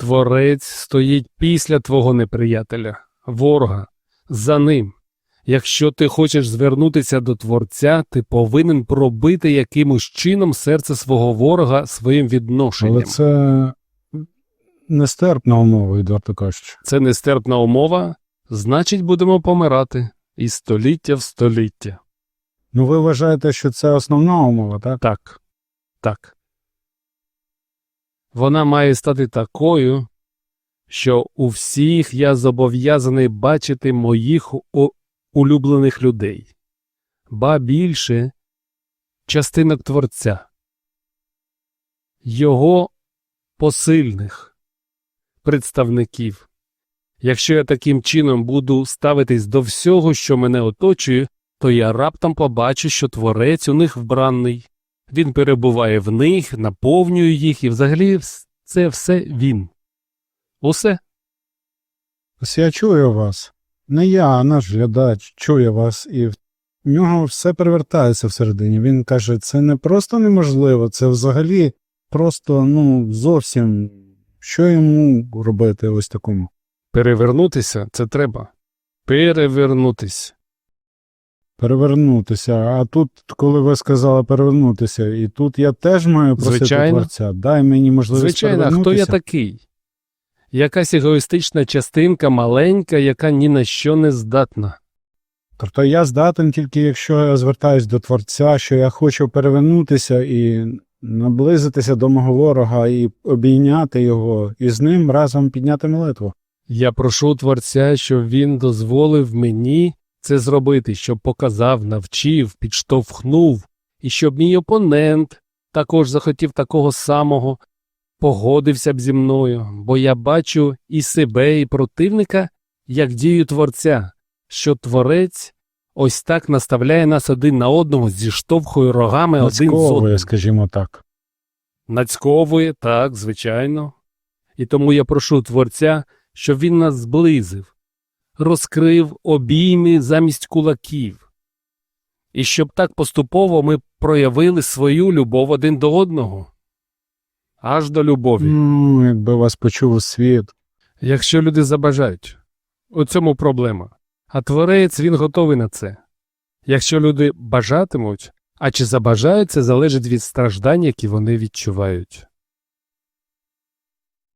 Творець стоїть після твого неприятеля, ворога, за ним. Якщо ти хочеш звернутися до Творця, ти повинен пробити якимось чином серце свого ворога своїм відношенням. Але це нестерпна умова, відверто кажучи. Це нестерпна умова, значить, будемо помирати із століття в століття. Ну, ви вважаєте, що це основна умова, так? Так, так. Вона має стати такою, що у всіх я зобов'язаний бачити моїх улюблених людей, ба більше частинок Творця, його посильних представників. Якщо я таким чином буду ставитись до всього, що мене оточує, то я раптом побачу, що творець у них вбраний. Він перебуває в них, наповнює їх, і взагалі це все він. Усе. Ось я чую вас. Не я, а наш глядач чує вас, і в нього все перевертається всередині. Він каже, це не просто неможливо, це взагалі просто, ну, зовсім. Що йому робити ось такому? Перевернутися це треба. Перевернутись. Перевернутися. А тут, коли ви сказали перевернутися, і тут я теж маю просити Звичайно. творця. Дай мені можливість Звичайно, хто я такий? Якась егоїстична частинка, маленька, яка ні на що не здатна. Тобто я здатен тільки, якщо я звертаюсь до творця, що я хочу перевернутися і наблизитися до мого ворога і обійняти його, і з ним разом підняти молитву. Я прошу Творця, щоб він дозволив мені це зробити, щоб показав, навчив, підштовхнув, і щоб мій опонент також захотів такого самого, погодився б зі мною, бо я бачу і себе, і противника, як дію Творця, що Творець ось так наставляє нас один на одного, зіштовхує рогами один з Нацьковує, одним. скажімо так. Нацьковує, так, звичайно. І тому я прошу Творця, щоб він нас зблизив, розкрив обійми замість кулаків, і щоб так поступово ми проявили свою любов один до одного. Аж до любові. Ну, якби вас почув світ. Якщо люди забажають, у цьому проблема. А творець він готовий на це. Якщо люди бажатимуть, а чи забажають, це залежить від страждань, які вони відчувають.